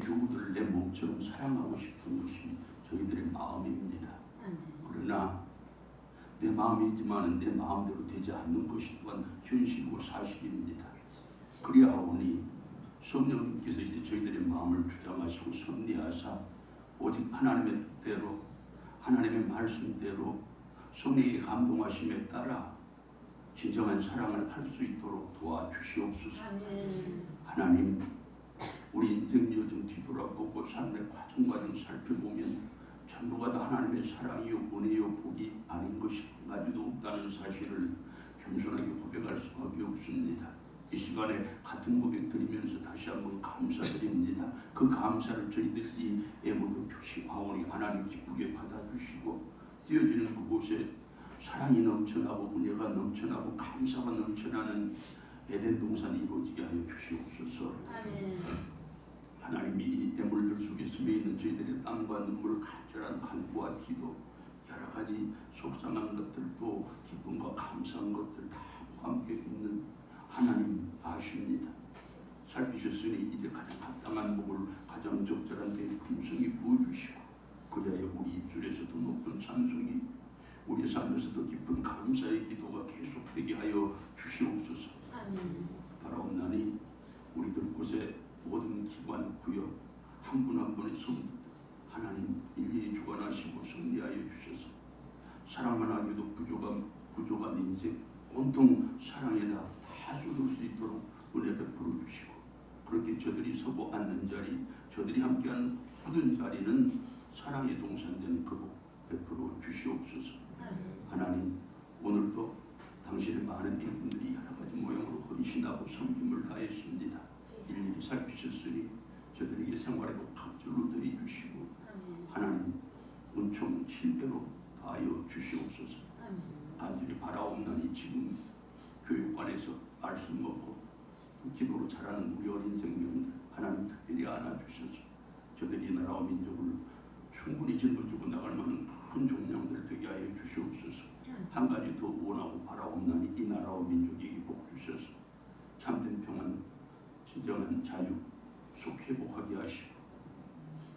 교우들을 내 몸처럼 사랑하고 싶은 것이 저희들의 마음입니다. 그러나 내 마음이지만 내 마음대로 되지 않는 것이 또한 현실이고 사실입니다. 그리하오니 성령님께서 이제 저희들의 마음을 주장하시고 섭리하사 오직 하나님의 뜻대로 하나님의 말씀대로 성령의 감동하심에 따라 진정한 사랑을 할 수 있도록 도와주시옵소서. 하나님 우리 인생 여정 뒤돌아보고 삶의 과정 과정 살펴보면 전부가 다 하나님의 사랑이요 은혜요 복이 아닌 것이 한 가지도 없다는 사실을 겸손하게 고백할 수밖에 없습니다. 이 시간에 같은 고백 드리면서 다시 한번 감사드립니다. 그 감사를 저희들이 애물로 표시하오니 하나님 기쁘게 받아주시고 뛰어지는 그곳에 사랑이 넘쳐나고 은혜가 넘쳐나고 감사가 넘쳐나는 에덴 동산이 이루어지게 하여 주시옵소서. 하나님이 이 애물들 속에 숨어 있는 저희들의 땀과 눈물, 간절한 간구와 기도, 여러 가지 속상한 것들도 기쁨과 감사한 것들 다 함께 있는 하나님 아십니다. 살피셨으니 이제 가장 합당한 복을 가장 적절한 데 풍성히 부어주시고 그리하여 우리 입술에서도 높은 찬송이 우리 삶에서도 깊은 감사의 기도가 계속되게 하여 주시옵소서. 바라옵나니 우리들 곳에 모든 기관 구역 한 분 한 분의 성도 하나님 일일이 주관하시고 승리하여 주셔서 사랑만 하기도 부족한 부족한 인생 온통 사랑에다 다 쏟을 수 있도록 은혜 베풀어 주시고 그렇게 저들이 서고 앉는 자리 저들이 함께하는 모든 자리는 사랑의 동산되는 그복 베풀어 주시옵소서 하나님 오늘도 당신의 많은 일꾼들이 여러 가지 모양으로 헌신하고 섬김을 다했습니다. 일일이 살피셨으니 저들에게 생활에도 각절로 더해 주시고 하나님 은총 칠배로 다하여 주시옵소서. 단절히 바라옵나니 지금 교육관에서 말씀 먹고 기도로 자라는 우리 어린 생명들 하나님 특별히 안아주셔서 저들이 나라와 민족을 충분히 짊어지고 나갈 만한 큰 종량들 되게 하여 주시옵소서. 한 가지 더 원하고 바라옵나니 이 나라와 민족에게 복 주셔서 참된 진정한 자유, 속 회복하게 하시고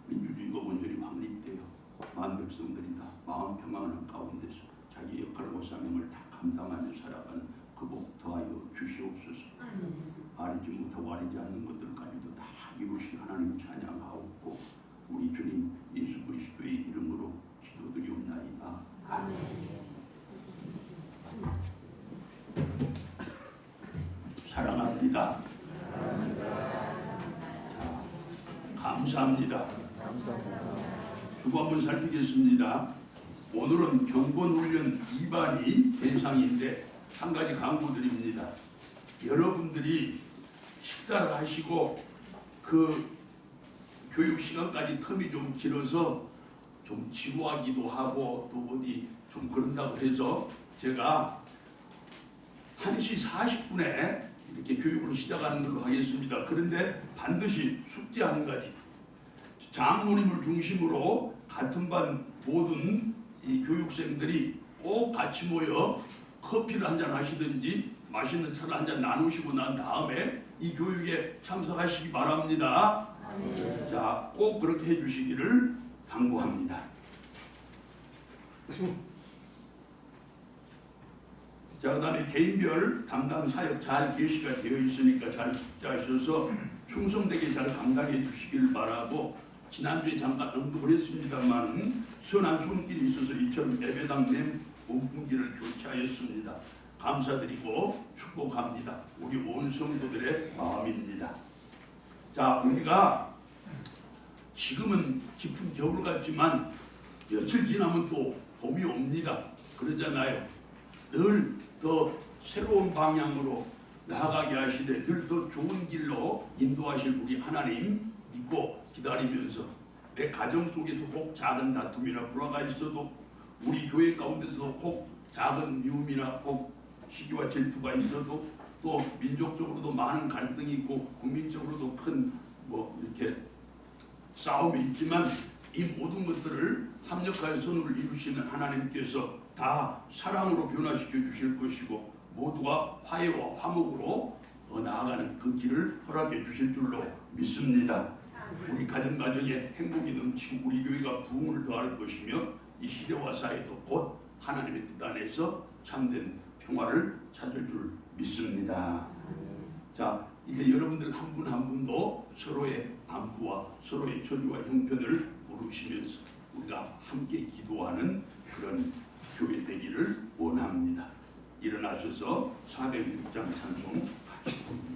민주주의가 온전히 확립되어 만 백성들이 다 마음 평안한 가운데서 자기 역할과 사명을 다 감당하며 살아가는 그복 더하여 주시옵소서. 아리지 못하고 아리지 않는 것들까지도 다 이루신 하나님 찬양하옵고 우리 주님 예수 그리스도의 이름으로 기도드리옵나이다. 아멘. 사랑합니다. 감사합니다. 주고 한번 살피겠습니다. 오늘은 경건훈련 2반이 대상인데 한 가지 강구드립니다. 여러분들이 식사를 하시고 그 교육 시간까지 텀이 좀 길어서 좀 지루하기도 하고 또 어디 좀 그런다고 해서 제가 1시 40분에 이렇게 교육을 시작하는 걸로 하겠습니다. 그런데 반드시 숙제 한 가지. 장모님을 중심으로 같은 반 모든 이 교육생들이 꼭 같이 모여 커피를 한 잔 하시든지 맛있는 차를 한 잔 나누시고 난 다음에 이 교육에 참석하시기 바랍니다. 자, 꼭 그렇게 해주시기를 당부합니다. 자, 그 다음에 개인별 담당 사역 잘 게시가 되어 있으니까 잘 숙지하셔서 충성되게 잘 감당해 주시길 바라고 지난주에 잠깐 언급을 했습니다만 선한 손길이 있어서 이처럼 예배당 내 몸풍기를 교체하였습니다. 감사드리고 축복합니다. 우리 온 성도들의 마음입니다. 자, 우리가 지금은 깊은 겨울 같지만 며칠 지나면 또 봄이 옵니다. 그러잖아요. 늘 더 새로운 방향으로 나아가게 하시되 늘 더 좋은 길로 인도하실 우리 하나님 믿고 기다리면서 내 가정 속에서 혹 작은 다툼이나 불화가 있어도 우리 교회 가운데서 혹 작은 미움이나 혹 시기와 질투가 있어도 또 민족적으로도 많은 갈등이 있고 국민적으로도 큰 뭐 이렇게 싸움이 있지만 이 모든 것들을 합력하여 선을 이루시는 하나님께서 다 사랑으로 변화시켜 주실 것이고 모두가 화해와 화목으로 어, 나아가는 그 길을 허락해 주실 줄로 믿습니다. 우리 가정 가정에 행복이 넘치고 우리 교회가 부흥을 더할 것이며 이 시대와 사회도 곧 하나님의 뜻 안에서 참된 평화를 찾을 줄 믿습니다. 자 이제 여러분들 한 분 한 분도 서로의 안부와 서로의 처지와 형편을 물으시면서 우리가 함께 기도하는 그런 교회 되기를 원합니다. 일어나셔서 406장 찬송 같이 부릅니다.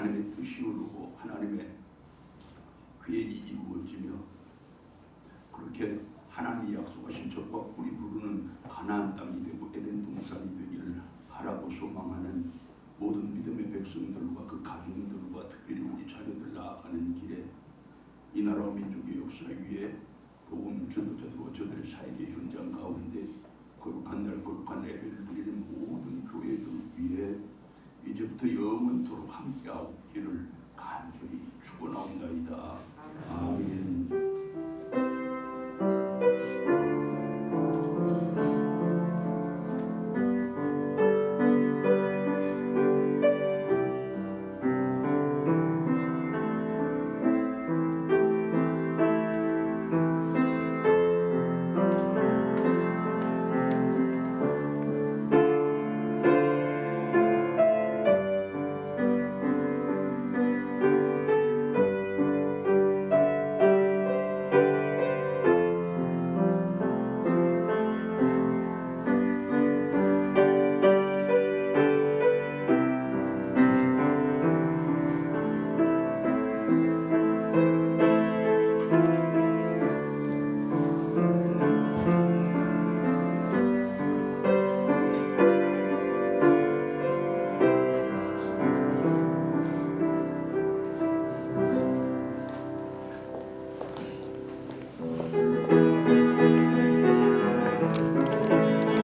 하나님의 뜻이 오르고 하나님의 계획이 이루어지며 그렇게 하나님이 약속하신 저과 우리 부르는 가나안 땅이 되고 에덴 동산이 되기를 바라고 소망하는 모든 믿음의 백성들과 그 가족들과 특별히 우리 자녀들 나아가는 길에 이 나라와 민족의 역사 위에 복음 전도자들과 저들의 사역의 현장 가운데 거룩한 날 거룩한 날